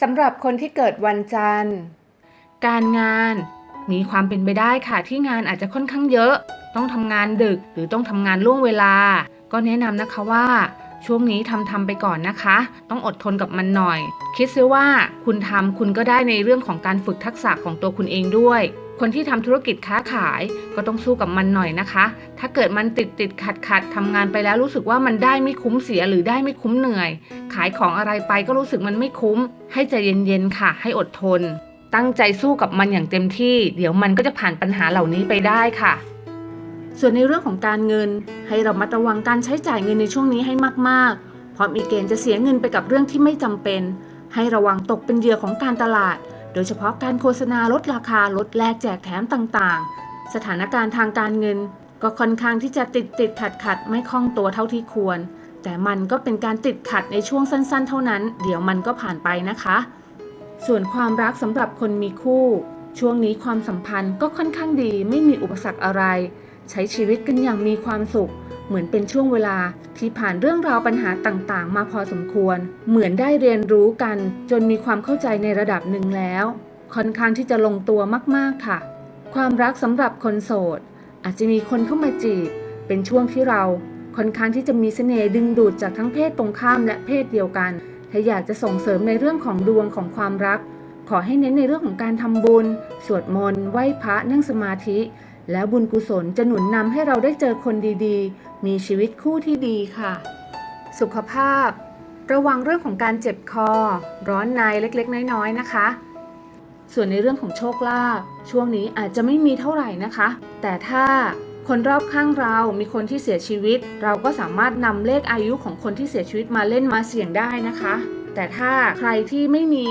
สำหรับคนที่เกิดวันจันทร์ การงานมีความเป็นไปได้ค่ะที่งานอาจจะค่อนข้างเยอะ ต้องทำงานดึกหรือต้องทำงานล่วงเวลา ก็แนะนำนะคะว่า ช่วงนี้ทำทำไปก่อนนะคะ ต้องอดทนกับมันหน่อย คิดซิว่าคุณทำคุณก็ได้ในเรื่องของการฝึกทักษะของตัวคุณเองด้วย คนที่ทำธุรกิจค้าขายก็ต้องสู้กับมันหน่อยนะคะ ถ้าเกิดมันติดติดขัดขัดทำงานไปแล้วรู้สึกว่ามันได้ไม่คุ้มเสียหรือได้ไม่คุ้มเหนื่อย ขายของอะไรไปก็รู้สึกมันไม่คุ้ม ให้ใจเย็นๆค่ะ ให้อดทน ตั้งใจสู้กับมันอย่างเต็มที่ เดี๋ยวมันก็จะผ่านปัญหาเหล่านี้ไปได้ค่ะ ส่วนในเรื่องของการเงิน ให้เรามัดระวังการใช้จ่ายเงินในช่วงนี้ให้มากๆ เพราะมีเกณฑ์จะเสียเงินไปกับเรื่องที่ไม่จำเป็น ให้ระวังตกเป็นเหยื่อของการตลาด โดยเฉพาะการโฆษณาลดราคาลดแลกแจกแถมต่างๆ สถานการณ์ทางการเงิน ก็ค่อนข้างที่จะติดติดขัดขัดไม่คล่องตัวเท่าที่ควร แต่มันก็เป็นการติดขัดในช่วงสั้น ๆ เท่านั้น เดี๋ยวมันก็ผ่านไปนะคะ ส่วนความรักสำหรับคนมีคู่ ช่วงนี้ความสัมพันธ์ก็ค่อนข้างดีไม่มีอุปสรรคอะไร ใช้ชีวิตกันอย่างมีความสุข เหมือนเป็นช่วงเวลาที่ผ่านเรื่องราวปัญหาต่างๆ มาพอสมควร เหมือนได้เรียนรู้กัน จนมีความเข้าใจในระดับหนึ่งแล้ว ค่อนข้างที่จะลงตัวมากๆค่ะ ความรักสำหรับคนโสด อาจจะมีคนเข้ามาจีบ เป็นช่วงที่เราค่อนข้างที่จะมีเสน่ห์ดึงดูดจากทั้งเพศตรงข้ามและเพศเดียวกัน ถ้าอยากจะส่งเสริมในเรื่องของดวงของความรัก ขอให้เน้นในเรื่องของการทำบุญ สวดมนต์ ไหว้พระ นั่งสมาธิ แล้วบุญกุศลจะหนุนนำให้เราได้เจอคนดีๆ มีชีวิตคู่ที่ดีค่ะ สุขภาพ ระวังเรื่องของการเจ็บคอ ร้อนในเล็กๆ น้อยๆนะคะ ส่วนในเรื่องของโชคลาภช่วงนี้อาจจะไม่มีเท่าไหร่นะคะ แต่ถ้าคนรอบข้างเรามีคนที่เสียชีวิต เราก็สามารถนำเลขอายุของคนที่เสียชีวิตมาเล่นมาเสี่ยงได้นะคะ แต่ถ้าใครที่ไม่มี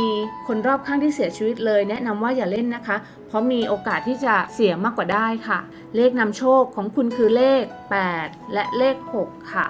คนรอบข้างที่เสียชีวิตเลย แนะนำว่าอย่าเล่นนะคะ เพราะมีโอกาสที่จะเสียมากกว่าได้ค่ะ เลขนำโชคของคุณคือเลข 8 และเลข 6 ค่ะ